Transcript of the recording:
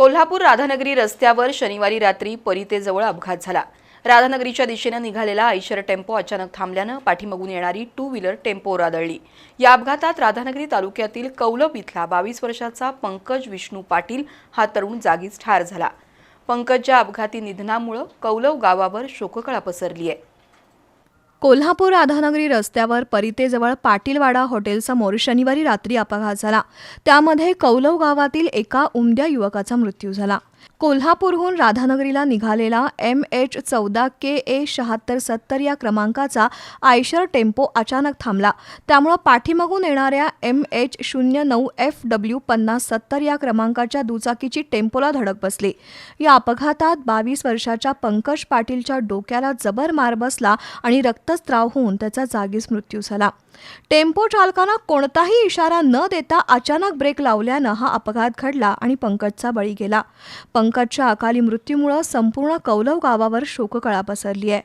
कोल्हापूर राधानगरी रस्त्यावर शनिवारी रात्री परितेजवळ अपघात झाला. राधानगरीच्या दिशेनं निघालेला आयशर टेम्पो अचानक थांबल्यानं पाठीमागून येणारी टू व्हीलर टेम्पो रादळली या अपघातात राधानगरी तालुक्यातील कौलप इथला बावीस वर्षाचा पंकज विष्णू पाटील हा तरुण जागीच ठार झाला. पंकजच्या अपघाती निधनामुळं कौलव गावावर शोककळा पसरली आहे कोल्हापूर राधानगरी रस्त्यावर परितेजवळ पाटीलवाडा हॉटेलसमोर शनिवारी रात्री अपघात झाला. त्यामध्ये कौलव गावातील एका उमद्या युवकाचा मृत्यू झाला. कोल्हापूरहून राधानगरीला निघालेला एम एच चौदा के ए शहात्तर सत्तर या क्रमांकाचा आयशर टेम्पो अचानक थांबला. त्यामुळं पाठीमागून येणाऱ्या एम एच शून्य नऊ एफ डब्ल्यू पन्नास सत्तर या क्रमांकाच्या दुचाकीची टेम्पोला धडक बसली. या अपघातात बावीस वर्षाच्या पंकज पाटीलच्या डोक्याला जबर मार बसला आणि रक्तस्त्राव होऊन त्याचा जागीच मृत्यू झाला. टेम्पो चालकानं कोणताही इशारा न देता अचानक ब्रेक लावल्यानं हा अपघात घडला आणि पंकजचा बळी गेला. पंकजच्या अकाली मृत्यूमुळं संपूर्ण कौलव गावावर शोककळा पसरली आहे